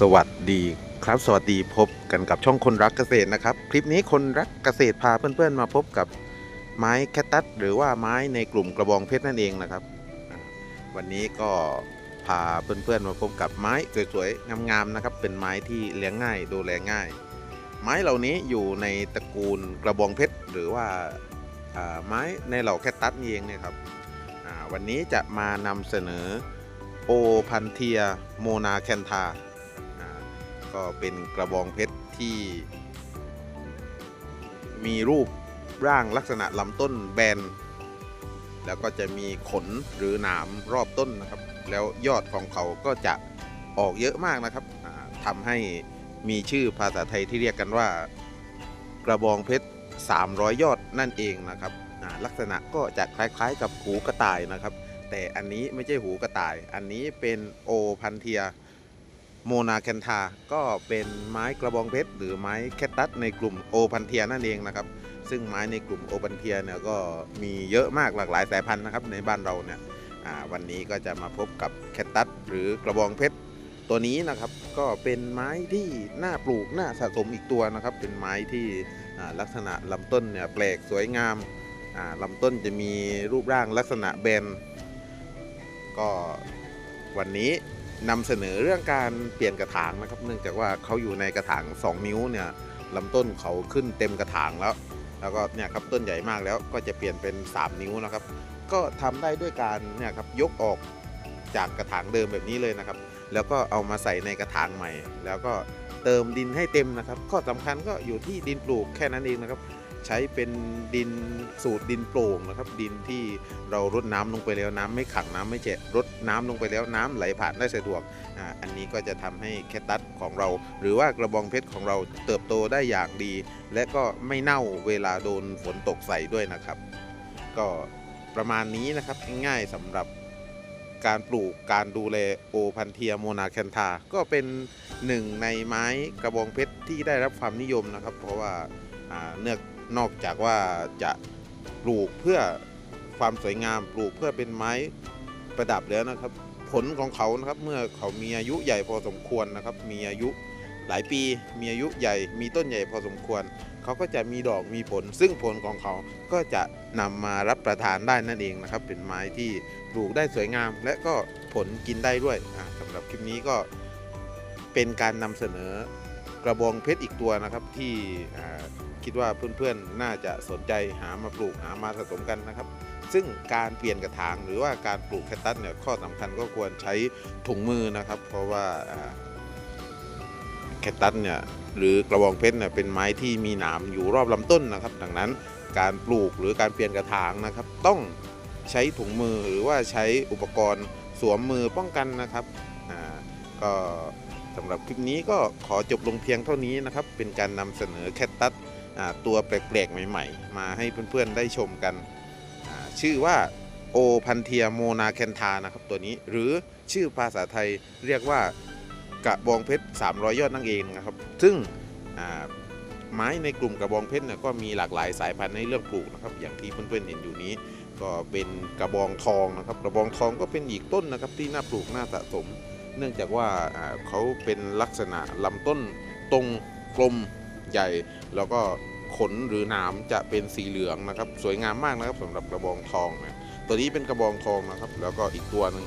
สวัสดีครับ สวัสดีพบกันกับช่องคนรักเกษตรนะครับ คลิปนี้คนรักเกษตรพาเพื่อนๆมาพบกับไม้แคตตัสหรือว่าไม้ในกลุ่มกระบองเพชรนั่นเองนะครับ วันนี้ก็พาเพื่อนๆมาพบกับไม้สวยๆงามๆนะครับ เป็นไม้ที่เลี้ยงง่ายดูแลง่าย ไม้เหล่านี้อยู่ในตระกูลกระบองเพชรหรือว่าไม้ในเหล่าแคตตัสนี่เองเนี่ยครับวันนี้จะมานำเสนอโอพันเทียโมนาแคนทา ก็เป็นกระบองเพชรที่ มีรูปร่างลักษณะลำต้นแบน แล้วก็จะมีขนหรือหนามรอบต้นนะครับ แล้วยอดของเขาก็จะออกเยอะมากนะครับทำให้มีชื่อภาษาไทยที่เรียกกันว่า กระบองเพชร 300 ยอดนั่นเองนะครับลักษณะก็จะคล้ายๆกับหูกระต่ายนะครับ แต่อันนี้ไม่ใช่หูกระต่าย อันนี้เป็นโอพันเทีย โมนาแคนทา ก็เป็นไม้กระบองเพชรหรือไม้แคตตัสในกลุ่มโอพันเทียนั่นเองนะครับ ซึ่งไม้ในกลุ่มโอพันเทียเนี่ยก็มีเยอะมากหลากหลายสายพันธุ์นะครับในบ้านเราเนี่ยวันนี้ก็จะมาพบกับแคตตัสหรือกระบองเพชรตัวนี้นะครับก็เป็นไม้ที่น่าปลูกน่าสะสมอีกตัวนะครับ เป็นไม้ที่ลักษณะลำต้นเนี่ยแปลกสวยงามลำต้นจะมีรูปร่างลักษณะแบนก็วันนี้ นำเสนอเรื่องการเปลี่ยนกระถางนะครับ เนื่องจากว่าเขาอยู่ในกระถาง 2 นิ้วเนี่ยลำต้นเขาขึ้นเต็มกระถางแล้ว แล้วก็เนี่ยครับต้นใหญ่มากแล้วก็จะเปลี่ยนเป็น 3 นิ้วนะครับ ก็ทำได้ด้วยการเนี่ยครับยกออกจากกระถางเดิมแบบนี้เลยนะครับ แล้วก็เอามาใส่ในกระถางใหม่ แล้วก็เติมดินให้เต็มนะครับ ข้อสำคัญก็อยู่ที่ดินปลูกแค่นั้นเองนะครับ ใช้เป็นดินสูตรดินโปร่งนะครับ ดินที่เรารดน้ำลงไปแล้วน้ำไม่ขังน้ำไม่เจ็รดน้ำลงไปแล้วน้ำไหลผ่านได้สะดวกอ่าอันนี้ก็จะทำให้แคตตัสของเรา หรือว่ากระบองเพชรของเราเติบโตได้อย่างดี และก็ไม่เน่าเวลาโดนฝนตกใส่ด้วยนะครับ ก็ประมาณนี้นะครับง่ายๆสำหรับการปลูกการดูแลโอพันเทียโมนาแคนทา ก็เป็นหนึ่งในไม้กระบองเพชรที่ได้รับความนิยมนะครับ เพราะว่าเนื่อ นอกจากว่าจะปลูกเพื่อความสวยงามปลูกเพื่อเป็นไม้ประดับแล้วนะครับ ผลของเขานะครับเมื่อเขามีอายุใหญ่พอสมควรนะครับ มีอายุหลายปีมีอายุใหญ่มีต้นใหญ่พอสมควร เขาก็จะมีดอกมีผล ซึ่งผลของเขาก็จะนำมารับประทานได้นั่นเองนะครับ เป็นไม้ที่ปลูกได้สวยงาม และก็ผลกินได้ด้วยอ่าสำหรับคลิปนี้ก็เป็นการนำเสนอกระบองเพชรอีกตัวนะครับที่ คิดว่าเพื่อนๆน่าจะสนใจหามาปลูกหามาสะสมกันนะครับ ซึ่งการเปลี่ยนกระถางหรือว่าการปลูกแคตตัสเนี่ยข้อสำคัญก็ควรใช้ถุงมือนะครับ เพราะว่าแคตตัสเนี่ยหรือกระบองเพชรเนี่ยเป็นไม้ที่มีหนามอยู่รอบลำต้นนะครับ ดังนั้นการปลูกหรือการเปลี่ยนกระถางนะครับ ต้องใช้ถุงมือหรือว่าใช้อุปกรณ์สวมมือป้องกันนะครับก็สำหรับคลิปนี้ก็ขอจบลงเพียงเท่านี้นะครับ เป็นการนำเสนอแคตตัส ตัวแปลกๆ ใหม่ๆ มาให้เพื่อนๆ ได้ชมกัน ชื่อว่าโอพันเทียโมนาแคนทานะครับตัวนี้หรือชื่อภาษาไทยเรียกว่ากระบองเพชร 300 ยอดนั่นเองนะครับ ซึ่งไม้ในกลุ่มกระบองเพชรเนี่ยก็มีหลากหลายสายพันธุ์ให้เลือกปลูกนะครับ อย่างที่เพื่อนๆเห็นอยู่นี้ ก็เป็นกระบองทองนะครับ กระบองทองก็เป็นอีกต้นนะครับที่น่าปลูกน่าสะสม เนื่องจากว่าเขาเป็นลักษณะลำต้นตรงกลมใหญ่แล้วก็ ขนหรือหนามจะเป็นสีเหลืองนะครับ สวยงามมากนะครับสำหรับกระบองทองนะตัวนี้เป็นกระบองทองนะครับ แล้วก็อีกตัวหนึ่ง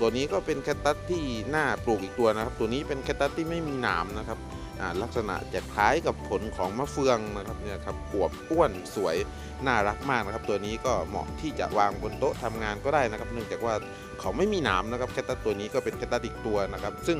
ตัวนี้ก็เป็นแคตตัสที่หน้าปลูกอีกตัวนะครับ ตัวนี้เป็นแคตตัสที่ไม่มีหนามนะครับ ลักษณะจะคล้ายกับผลของมะเฟืองนะครับเนี่ยครับอวบอ้วนสวยน่ารักมากนะครับ ตัวนี้ก็เหมาะที่จะวางบนโต๊ะทำงานก็ได้นะครับ เนื่องจากว่าเขาไม่มีหนามนะครับแคตตัสตัวนี้ก็เป็นแคตตัสอีกตัวนะครับ ซึ่ง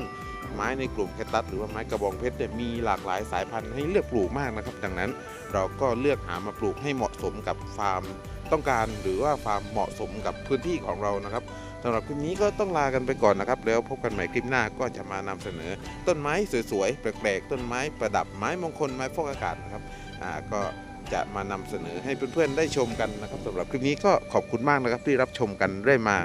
ไม้ในกลุ่มแคตตัสหรือว่าไม้กระบองเพชรเนี่ยมีหลากหลายสายพันธุ์ให้เลือกปลูกมากนะครับ ดังนั้นเราก็เลือกหามาปลูกให้เหมาะสมกับฟาร์มต้องการหรือว่าฟาร์มเหมาะสมกับพื้นที่ของเรานะครับ สำหรับคลิปนี้ก็ต้องลากันไปก่อนนะครับ แล้วพบกันใหม่คลิปหน้าก็จะมานำเสนอ ต้นไม้สวยๆแปลกๆต้นไม้ประดับไม้มงคลไม้ฟอกอากาศนะครับอ่าก็จะมานำเสนอให้เพื่อนๆได้ชมกันนะครับสำหรับคลิปนี้ก็ขอบคุณมากนะครับที่รับชมกันเรื่อยมา